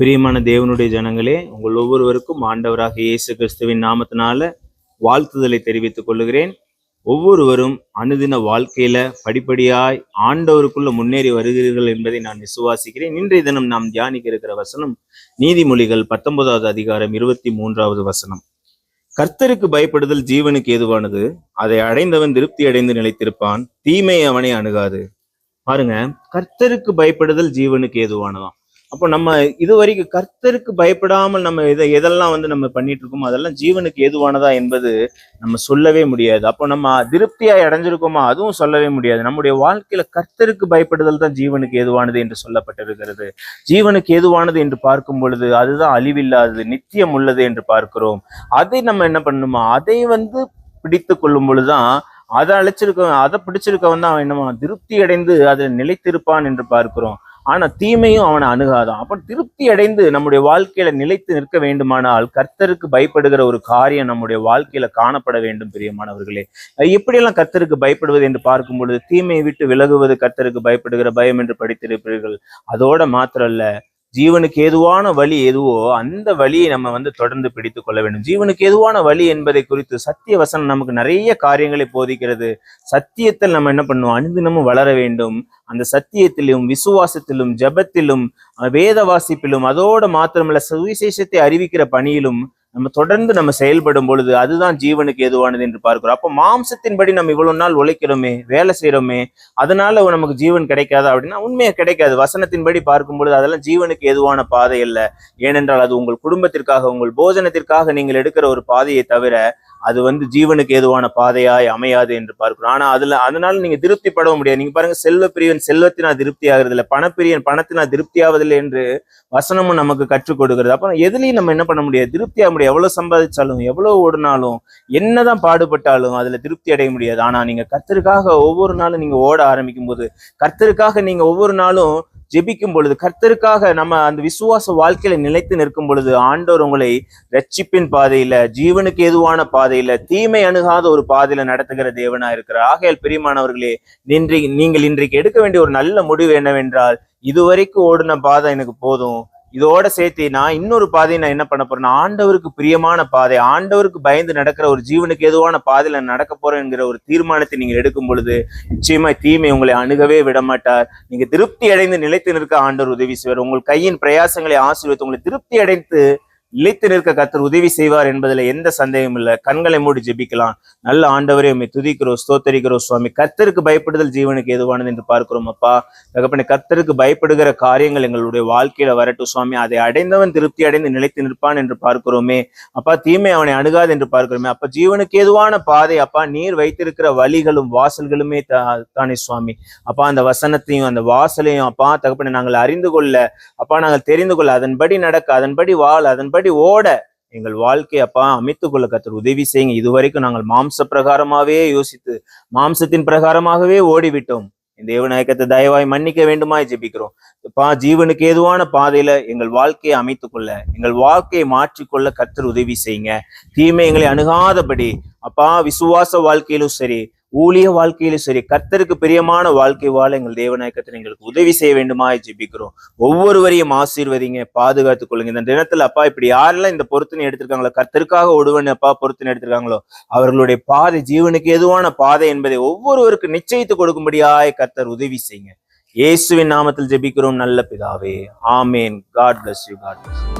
பிரியமான தேவனுடைய ஜனங்களே உங்கள் ஒவ்வொருவருக்கும் ஆண்டவராக இயேசு கிறிஸ்துவின் நாமத்தினால வாழ்த்துதலை தெரிவித்துக் கொள்கிறேன் ஒவ்வொருவரும் அனுதின வாழ்க்கையில படிப்படியாய் ஆண்டவருக்குள்ள முன்னேறி வருகிறீர்கள் என்பதை நான் விசுவாசிக்கிறேன். இன்றைய தினம் நாம் தியானிக்க இருக்கிற வசனம் நீதிமொழிகள் பத்தொன்பதாவது அதிகாரம் இருபத்தி மூன்றாவது வசனம். கர்த்தருக்கு பயப்படுதல் ஜீவனுக்கு ஏதுவானது? அதை அடைந்தவன் திருப்தி அடைந்து நிலைத்திருப்பான் தீமை அவனை அணுகாது. பாருங்க கர்த்தருக்கு பயப்படுதல் ஜீவனுக்கு ஏதுவானதான் அப்போ நம்ம இது வரைக்கும் கர்த்தருக்கு பயப்படாமல் நம்ம இதை எதெல்லாம் வந்து நம்ம பண்ணிட்டு இருக்கோமோ அதெல்லாம் ஜீவனுக்கு ஏதுவானதா என்பது நம்ம சொல்லவே முடியாது. அப்போ நம்ம திருப்தியாய் அடைஞ்சிருக்கோமா அதுவும் சொல்லவே முடியாது. நம்முடைய வாழ்க்கையில கர்த்தருக்கு பயப்படுதல் தான் ஜீவனுக்கு ஏதுவானது என்று சொல்லப்பட்டிருக்கிறது. ஜீவனுக்கு ஏதுவானது என்று பார்க்கும் பொழுது அதுதான் அழிவில்லாதது நித்தியம் உள்ளது என்று பார்க்கிறோம். அதை நம்ம என்ன பண்ணணுமா அதை வந்து பிடித்து கொள்ளும் பொழுதுதான் அதை அழைச்சிருக்க அதை பிடிச்சிருக்கவன் தான் அவன் என்னமா திருப்தி அடைந்து அதில் நிலைத்திருப்பான் என்று பார்க்கிறோம். ஆனால் தீமையும் அவனை அணுகாதான். அப்போ திருப்தி அடைந்து நம்முடைய வாழ்க்கையில நிலைத்து நிற்க வேண்டுமானால் கர்த்தருக்கு பயப்படுகிற ஒரு காரியம் நம்முடைய வாழ்க்கையில காணப்பட வேண்டும் பிரியமானவர்களே. எப்படியெல்லாம் கர்த்தருக்கு பயப்படுவது என்று பார்க்கும் பொழுது தீமையை விட்டு விலகுவது கர்த்தருக்கு பயப்படுகிற பயம் என்று படித்திருப்பீர்கள். அதோட மாத்திரம் இல்லை ஜீவனுக்கு ஏதுவான வழி எதுவோ அந்த வழியை நம்ம வந்து தொடர்ந்து பிடித்து கொள்ள வேண்டும். ஜீவனுக்கு ஏதுவான வழி என்பதை குறித்து சத்திய வசனம் நமக்கு நிறைய காரியங்களை போதிக்கிறது. சத்தியத்தில் நம்ம என்ன பண்ணுவோம்? அனுதினமும் வளர வேண்டும். அந்த சத்தியத்திலும் விசுவாசத்திலும் ஜெபத்திலும் வேத வாசிப்பிலும் அதோட மாத்திரமல்ல சுவிசேஷத்தை அறிவிக்கிற பணியிலும் நம்ம தொடர்ந்து நம்ம செயல்படும் பொழுது அதுதான் ஜீவனுக்கு ஏதுவானது என்று பார்க்கிறோம். அப்போ மாம்சத்தின்படி நம்ம இவ்வளவு நாள் உழைக்கிறோமே வேலை செய்யறோமே அதனால நமக்கு ஜீவன் கிடைக்காதா அப்படின்னா உண்மையாக கிடைக்காது. வசனத்தின்படி பார்க்கும் பொழுது அதெல்லாம் ஜீவனுக்கு ஏதுவான பாதை இல்லை ஏனென்றால் அது உங்கள் குடும்பத்திற்காக உங்கள் போஜனத்திற்காக நீங்கள் எடுக்கிற ஒரு பாதையை தவிர அது வந்து ஜீவனுக்கு ஏதுவான பாதையாய் அமையாது என்று பார்க்கிறோம். ஆனா அதுல அதனால நீங்க திருப்தி படவும் முடியாது. நீங்க பாருங்க செல்வ பிரியன் செல்வத்தினா திருப்தி ஆகிறதில்ல பணப்பிரியன் பணத்தினா திருப்தி ஆவதில்லை என்று வசனமும் நமக்கு கற்றுக் கொடுக்கிறது. அப்புறம் எதுலையும் நம்ம என்ன பண்ண முடியாது? திருப்தி ஆக முடியாது. எவ்வளவு சம்பாதிச்சாலும் எவ்வளவு ஓடினாலும் என்னதான் பாடுபட்டாலும் அதுல திருப்தி அடைய முடியாது. ஆனா நீங்க கர்த்தருக்காக ஒவ்வொரு நாளும் நீங்க ஓட ஆரம்பிக்கும் போது கர்த்தருக்காக நீங்க ஒவ்வொரு நாளும் ஜெபிக்கும் பொழுது கர்த்தருக்காக நம்ம அந்த விசுவாச வாழ்க்கையில நிலைத்து நிற்கும் பொழுது ஆண்டவர் உங்களை ரட்சிப்பின் பாதையில ஜீவனுக்கு எதுவான பாதையில தீமை அணுகாத ஒரு பாதையில நடத்துகிற தேவனா இருக்கிறார். ஆகையால் பிரியமானவர்களே நின்றி நீங்கள் இன்றைக்கு எடுக்க வேண்டிய ஒரு நல்ல முடிவு என்னவென்றால் இதுவரைக்கும் ஓடின பாதை எனக்கு போதும். இதோட சேர்த்து நான் இன்னொரு பாதையை நான் என்ன பண்ண போறேன்னா ஆண்டவருக்கு பிரியமான பாதை ஆண்டவருக்கு பயந்து நடக்கிற ஒரு ஜீவனுக்கு ஏதுவான பாதையில நான் நடக்க போறேன் என்கிற ஒரு தீர்மானத்தை நீங்க எடுக்கும் பொழுது நிச்சயமா தீமை உங்களை அணுகவே விட மாட்டார் நீங்க திருப்தி அடைந்து நிலைத்து நிற்க ஆண்டவர் உதவி செய்வார். உங்கள் கையின் பிரயாசங்களை ஆசீர்வத்து உங்களை திருப்தி அடைந்து நிலைத்து நிற்க கத்தர் உதவி செய்வார் என்பதுல எந்த சந்தேகமும் இல்லை. கண்களை மூடி ஜெபிக்கலாம். நல்ல ஆண்டவரே உண்மை துதிக்கிறோம் ஸ்தோத்தரிக்கிறோம் சுவாமி. கத்தருக்கு பயப்படுதல் ஜீவனுக்கு எதுவானது என்று பார்க்கிறோம் அப்பா. தகப்பனை கத்தருக்கு பயப்படுகிற காரியங்கள் எங்களுடைய வாழ்க்கையில வரட்டும் சுவாமி. அதை அடைந்தவன் திருப்தி அடைந்து நிலைத்து நிற்பான் என்று பார்க்கிறோமே. அப்பா தீமை அவனை அணுகாது என்று பார்க்கிறோமே. அப்ப ஜீவனுக்கு எதுவான பாதை அப்பா நீர் வைத்திருக்கிற வழிகளும் வாசல்களுமே தா- தானே சுவாமி. அப்பா அந்த வசனத்தையும் அந்த வாசலையும் அப்பா தகப்பனை நாங்கள் அறிந்து கொள்ள அப்பா நாங்கள் தெரிந்து கொள்ள அதன்படி நடக்க அதன்படி வாழ் அதன்படி ஓட எங்கள் வாழ்க்கையை அப்பா அமைத்துக்கொள்ள கத்தர் உதவி செய்யுங்க. இதுவரைக்கும் நாங்கள் மாம்ச பிரகாரமாகவே யோசித்து மாம்சத்தின் பிரகாரமாகவே ஓடிவிட்டோம். இந்த தேவநாயகத்தை தயவாய் மன்னிக்க வேண்டுமாய் ஜெபிக்கிறோம். அப்பா ஜீவனுக்கு ஏதுவான பாதையில எங்கள் வாழ்க்கையை அமைத்துக்கொள்ள எங்கள் வாழ்க்கையை மாற்றிக்கொள்ள கத்தர் உதவி செய்யுங்க. தீமை எங்களை அணுகாதபடி அப்பா விசுவாச வாழ்க்கையிலும் சரி ஊழிய வாழ்க்கையிலும் சரி கர்த்தருக்கு பிரியமான வாழ்க்கை வாழ எங்கள் தேவநாயகத்தை எங்களுக்கு உதவி செய்ய வேண்டுமாய் ஜெபிக்கிறோம். ஒவ்வொருவரையும் ஆசீர்வதிங்க பாதுகாத்துக் கொள்ளுங்க. இந்த தினத்துல அப்பா இப்படி யாரெல்லாம் இந்த பொருத்தனை எடுத்திருக்காங்களோ கர்த்தருக்காக ஒடுவன் அப்பா பொருத்தனை எடுத்திருக்காங்களோ அவர்களுடைய பாதை ஜீவனுக்கு எதுவான பாதை என்பதை ஒவ்வொருவருக்கு நிச்சயித்து கொடுக்கும்படியாய் கர்த்தர் உதவி செய்யுங்க. இயேசுவின் நாமத்தில் ஜெபிக்கிறோம். நல்ல பிதாவே ஆமேன். God bless you God bless